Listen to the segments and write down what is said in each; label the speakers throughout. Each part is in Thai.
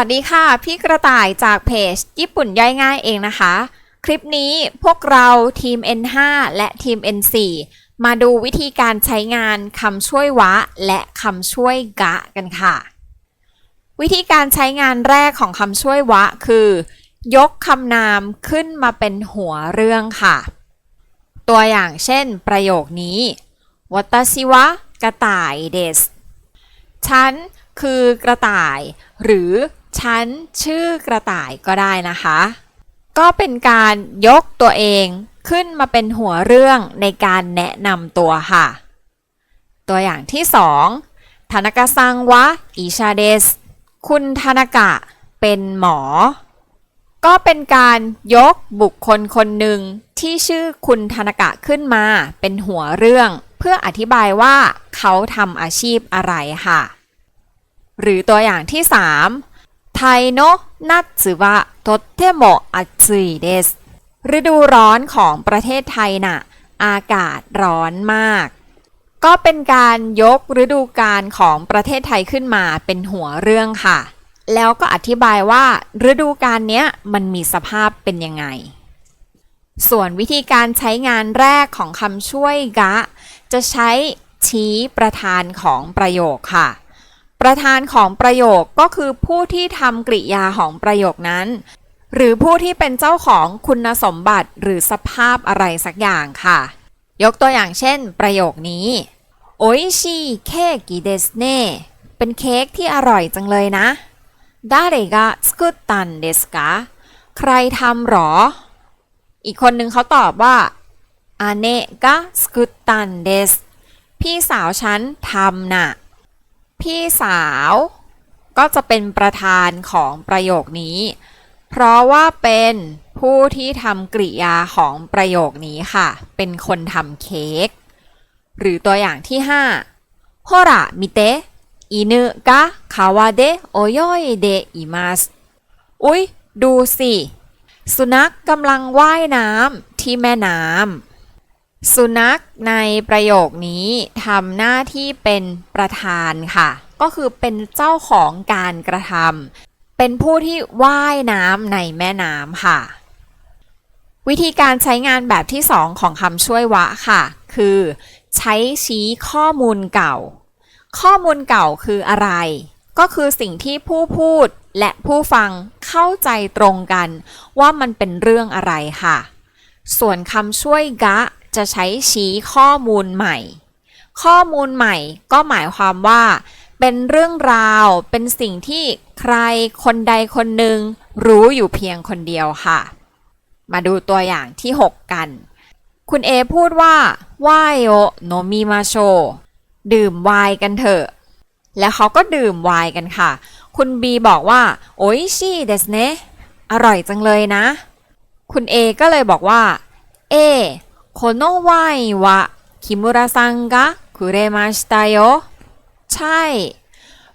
Speaker 1: วัสดีค่ะ พี่กระต่ายจากเพจ ญี่ปุ่นย่อยง่ายเองนะคะ คลิปนี้พวกเราทีม N5 และทีม N4 มาดูวิธีการใช้งานคำช่วยวะ และคำช่วยกะกันค่ะ วิธีการใช้งานแรกของคำช่วยวะ คือ ยกคำนามขึ้นมาเป็นหัวเรื่องค่ะ ตัวอย่างเช่น ประโยคนี้วัตชิวะกระต่ายเดสฉันคือกระต่าย หรือ ฉันชื่อกระต่ายก็ได้นะคะ ก็เป็นการยกตัวเองขึ้นมาเป็นหัวเรื่องในการแนะนำตัวค่ะ ตัวอย่างที่สองทานากะซังวะอิชาเดส คุณทานากะเป็นหมอ ก็เป็นการยกบุคคลคนหนึ่งที่ชื่อคุณทานากะขึ้นมาเป็นหัวเรื่อง เพื่ออธิบายว่าเขาทำอาชีพอะไรค่ะ หรือตัวอย่างที่3 ไทโนะนัตสึวะโตเทโมอัตสึเดสฤดูร้อนของประเทศไทยน่ะ อากาศร้อนมาก ก็เป็นการยกฤดูกาลของประเทศไทยขึ้นมาเป็นหัวเรื่องค่ะ แล้วก็อธิบายว่าฤดูกาลเนี้ยมันมีสภาพเป็นยังไง ส่วนวิธีการใช้งานแรกของคำช่วยกะ จะใช้ชี้ประธานของประโยคค่ะ ประธานของประโยคก็คือผู้ที่ทำกริยาของประโยคนั้น หรือผู้ที่เป็นเจ้าของคุณสมบัติหรือสภาพอะไรสักอย่างค่ะ ยกตัวอย่างเช่น ประโยคนี้โอิชิเคกิเดสเน่เป็นเค้กที่อร่อยจังเลยนะดาเรกะสกุตันเดสกะใครทำหรอ อีกคนหนึ่งเขาตอบว่าอาเนะกะสกุตตันเดสพี่สาวฉันทำน่ะ พี่สาวก็จะเป็นประธานของประโยคนี้ เพราะว่าเป็นผู้ที่ทำกริยาของประโยคนี้ค่ะ เป็นคนทำเค้ก หรือตัวอย่างที่5โฮระมิเตะอินุกะคาวาเดโอโยยเดอิมัสอุ๊ย ดูสิ สุนัขกำลังว่ายน้ำที่แม่น้ำ สุนัขในประโยคนี้ทำหน้าที่เป็นประธานค่ะ ก็คือเป็นเจ้าของการกระทำเป็นผู้ที่ว่ายน้ำในแม่น้ำค่ะ วิธีการใช้งานแบบที่ 2 ของคำช่วยวะค่ะ คือ ใช้ชี้ข้อมูลเก่า ข้อมูลเก่าคืออะไร ก็คือสิ่งที่ผู้พูดและผู้ฟังเข้าใจตรงกัน ว่ามันเป็นเรื่องอะไรค่ะ ส่วนคำช่วยกะ จะใช้ชี้ข้อมูลใหม่ ข้อมูลใหม่ก็หมายความว่า เป็นเรื่องราวเป็นสิ่งที่ใครคนใดคนหนึ่งรู้อยู่เพียงคนเดียวค่ะ มาดูตัวอย่างที่ 6 กัน คุณเอพูดว่าวายโอโนมิมาโชดื่มไวน์กันเถอะ แล้วเขาก็ดื่มไวน์กันค่ะ คุณบีบอกว่า โอ้ยชีเดสเนอร่อยจังเลยนะ คุณเอก็เลยบอกว่า เอ โคโนไวน์วะคิมุระซังกะคุเรมาชิตาโยใช่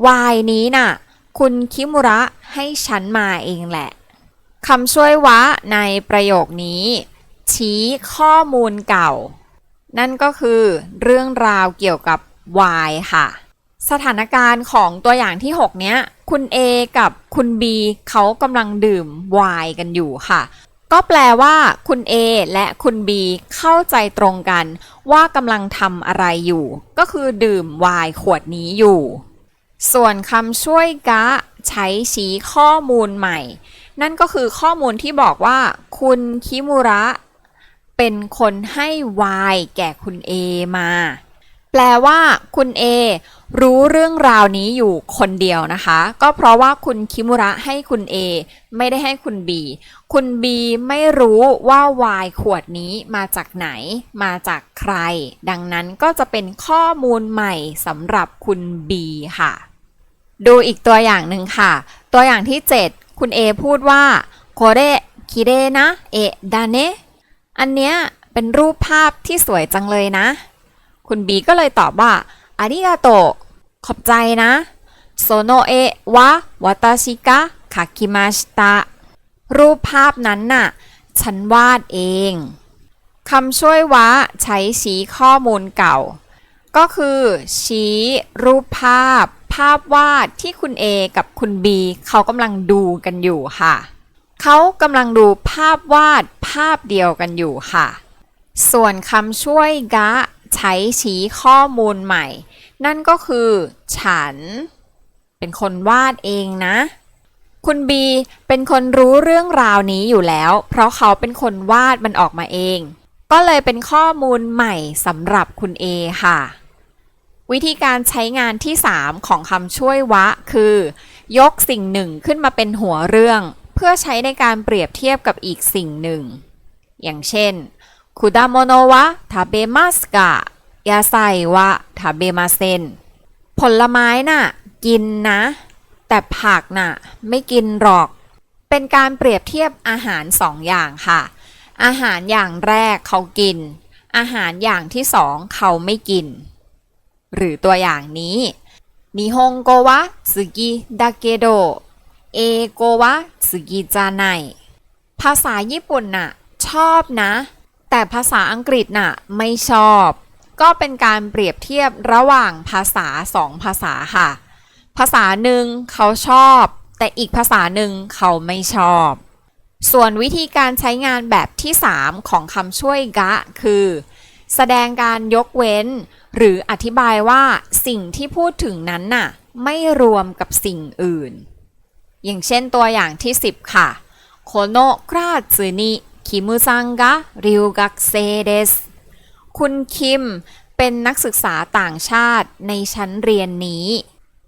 Speaker 1: ไวน์นี้น่ะ คุณคิมุระให้ฉันมาเองแหละคำช่วยวะในประโยคนี้ ชี้ข้อมูลเก่า นั่นก็คือเรื่องราวเกี่ยวกับวายค่ะ สถานการณ์ของตัวอย่างที่ 6 เนี้ย คุณ A กับคุณ B เขากำลังดื่มไวน์กันอยู่ค่ะ ก็แปลว่า คุณ A และคุณ B เข้าใจตรงกัน ว่ากำลังทำอะไรอยู่ ก็คือดื่มไวน์ขวดนี้อยู่ ส่วนคำช่วยกะ ใช้ชี้ข้อมูลใหม่ นั่นก็คือข้อมูลที่บอกว่า คุณคิมุระ เป็นคนให้ไวน์แก่คุณ A มา แปลว่า คุณ A รู้เรื่องราวนี้อยู่คนเดียวนะคะ ก็เพราะว่าคุณคิมุระให้คุณ A ไม่ได้ให้คุณ B คุณ B ไม่รู้ว่าวน์ขวดนี้มาจากไหน มาจากใคร ดังนั้นก็จะเป็นข้อมูลใหม่สำหรับคุณ B ค่ะ ดูอีกตัวอย่างหนึ่งค่ะ ตัวอย่างที่ 7 คุณ A พูดว่าโคเรคิเรนะเอดาเนะอันเนี้ยเป็นรูปภาพที่สวยจังเลยนะ คุณ B ก็เลยตอบว่าอาริกาโต ขอบใจนะโซโนเอะวะวาตาชิกะคาคิมาชิตะรูปภาพนั้นน่ะ ฉันวาดเองคำช่วยวะใช้ชี้ข้อมูลเก่า ก็คือ ชี้รูปภาพภภาพวาดที่คุณ A กับคุณ B เขากำลังดูกันอยู่ค่ะ เขากำลังดูภาพวาดภาพเดียวกันอยู่ค่ะ ส่วนคำช่วยกะ ใช้ชี้ข้อมูลใหม่ นั่นก็คือ ฉัน เป็นคนวาดเองนะ คุณบีเป็นคนรู้เรื่องราวนี้อยู่แล้ว เพราะเขาเป็นคนวาดมันออกมาเอง ก็เลยเป็นข้อมูลใหม่สำหรับคุณ A ค่ะ วิธีการใช้งานที่ 3 ของคำช่วยวะ คือ ยกสิ่งหนึ่งขึ้นมาเป็นหัวเรื่อง เพื่อใช้ในการเปรียบเทียบกับอีกสิ่งหนึ่ง อย่างเช่นคุดามโนวะทาเบมัสกะ ยาไซวะทาเบมาเซน ผลไม้น่ะ กินนะ แต่ผักน่ะ ไม่กินหรอก เป็นการเปรียบเทียบอาหารสองอย่างค่ะ อาหารอย่างแรกเขากิน อาหารอย่างที่สองเขาไม่กิน หรือตัวอย่างนี้นิฮงโกวะสึกิดาเกโดเอโกวะสึกิจาไนภาษาญี่ปุ่นน่ะ ชอบนะ แต่ภาษาอังกฤษน่ะ ไม่ชอบ ก็เป็นการเปรียบเทียบระหว่างภาษาสองภาษาค่ะ ภาษาหนึ่งเขาชอบ แต่อีกภาษาหนึ่งเขาไม่ชอบ ส่วนวิธีการใช้งานแบบที่ 3 ของคำช่วยกะ คือ แสดงการยกเว้น หรืออธิบายว่าสิ่งที่พูดถึงนั้นน่ะ ไม่รวมกับสิ่งอื่น อย่างเช่นตัวอย่างที่ 10 ค่ะโคโนคราซึนิคิมุซังกะริวกักเซเดส คุณคิมเป็นนักศึกษาต่างชาติในชั้นเรียนนี้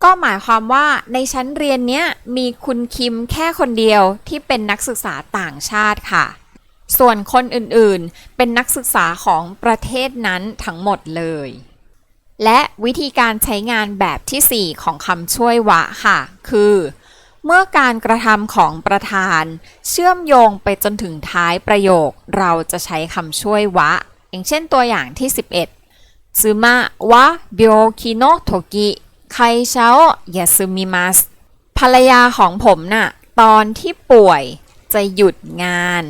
Speaker 1: ก็หมายความว่าในชั้นเรียนเนี้ยมีคุณคิมแค่คนเดียวที่เป็นนักศึกษาต่างชาติค่ะ ส่วนคนอื่นๆ เป็นนักศึกษาของประเทศนั้นทั้งหมดเลย และวิธีการใช้งานแบบที่ 4 ของคำช่วยวะค่ะ คือ เมื่อการกระทำของประธาน เชื่อมโยงไปจนถึงท้ายประโยค เราจะใช้คำช่วยวะ อย่างเช่นตัวอย่างที่ 11ซึมะวะเบโอคิโนโทกิไคเชาอยาซึมิมัสภรรยาของผมน่ะตอนที่ป่วยจะหยุดงาน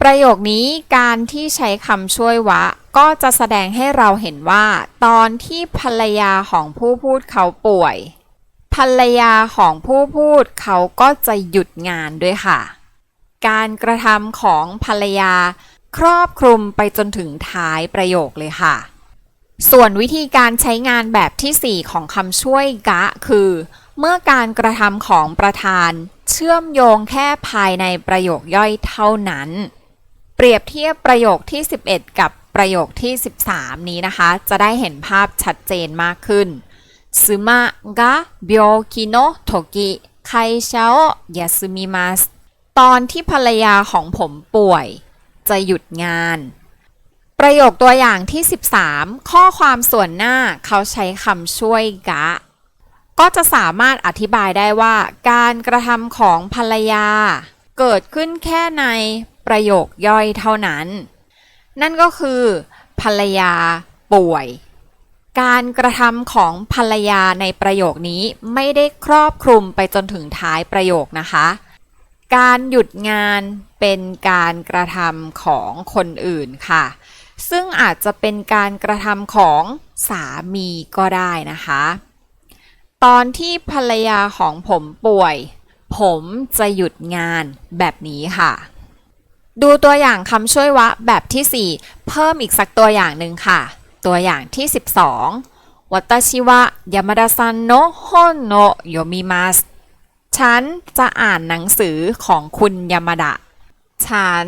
Speaker 1: ประโยคนี้การที่ใช้คำช่วยวะ ก็จะแสดงให้เราเห็นว่า ตอนที่ภรรยาของผู้พูดเขาป่วย ภรรยาของผู้พูดเขาก็จะหยุดงานด้วยค่ะ การกระทำของภรรยา ครอบคลุมไปจนถึงท้ายประโยคเลยค่ะ ส่วนวิธีการใช้งานแบบที่ 4 ของคำช่วยกะ คือ เมื่อการกระทำของประธาน เชื่อมโยงแค่ภายในประโยคย่อยเท่านั้น เปรียบเทียบประโยคที่ 11 กับประโยคที่ 13 นี้นะคะ จะได้เห็นภาพชัดเจนมากขึ้นซึมะกะเบโอคิโนโทกิไคเชาโอยาซึมิมัสตอนที่ภรรยาของผมป่วย จะหยุดงาน ประโยคตัวอย่างที่ 13 ข้อความส่วนหน้าเขาใช้คำช่วยกะ ก็จะสามารถอธิบายได้ว่า การกระทำของภรรยา เกิดขึ้นแค่ในประโยคย่อยเท่านั้น นั่นก็คือ ภรรยาป่วยการกระทำของภรรยาในประโยคนี้ไม่ได้ครอบคลุมไปจนถึงท้ายประโยคนะคะ การหยุดงานเป็นการกระทำของคนอื่นค่ะ ซึ่งอาจจะเป็นการกระทำของสามีก็ได้นะคะ ตอนที่ภรรยาของผมป่วย ผมจะหยุดงานแบบนี้ค่ะ ดูตัวอย่างคำช่วยวะแบบที่ 4 เพิ่มอีกสักตัวอย่างหนึ่งค่ะ ตัวอย่างที่ 12วัตชิวะยามาดาซัน ฉันจะอ่านหนังสือของคุณยามาดะ ฉัน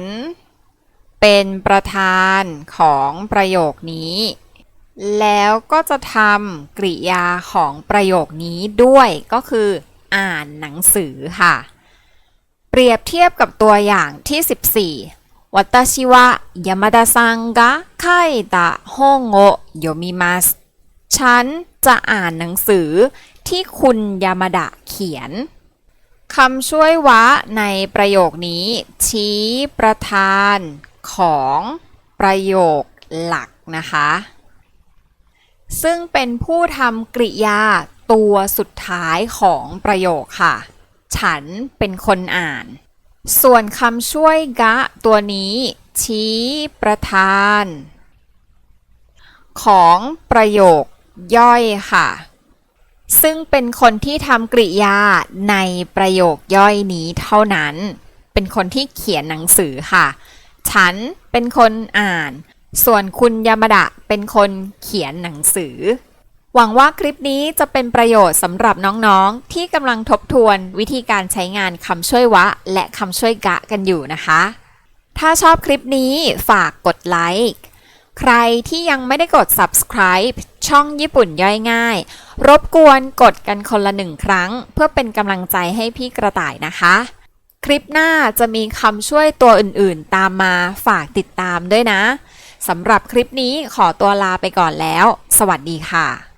Speaker 1: เป็นประธานของประโยคนี้ แล้วก็จะทำกริยาของประโยคนี้ด้วยก็คือ อ่านหนังสือค่ะ เปรียบเทียบกับตัวอย่างที่ 14วัตชิวะยามาดาซังกะไคตะฮงโอโยมิมัสฉันจะอ่านหนังสือที่คุณยามาดะเขียน คำช่วยวะในประโยคนี้ ชี้ประธานของประโยคหลักนะคะ ซึ่งเป็นผู้ทำกริยาตัวสุดท้ายของประโยคค่ะ ฉันเป็นคนอ่าน ส่วนคำช่วยกะตัวนี้ ชี้ประธาน ของประโยคย่อยค่ะ ซึ่งเป็นคนที่ทำกริยาในประโยคย่อยนี้เท่านั้น เป็นคนที่เขียนหนังสือค่ะ ฉันเป็นคนอ่าน ส่วนคุณยามาดะเป็นคนเขียนหนังสือ หวังว่าคลิปนี้จะเป็นประโยชน์สำหรับน้องๆ ที่กำลังทบทวนวิธีการใช้งานคำช่วยวะ และคำช่วยกะกันอยู่นะคะ ถ้าชอบคลิปนี้ฝากกดไลค์ ใครที่ยังไม่ได้กด subscribe ช่องญี่ปุ่นย่อยง่าย รบกวนกดกันคนละหนึ่งครั้ง เพื่อเป็นกำลังใจให้พี่กระต่ายนะคะ คลิปหน้าจะมีคำช่วยตัวอื่นๆ ตามมาฝากติดตามด้วยนะสำหรับคลิปนี้ขอตัวลาไปก่อนแล้ว สวัสดีค่ะ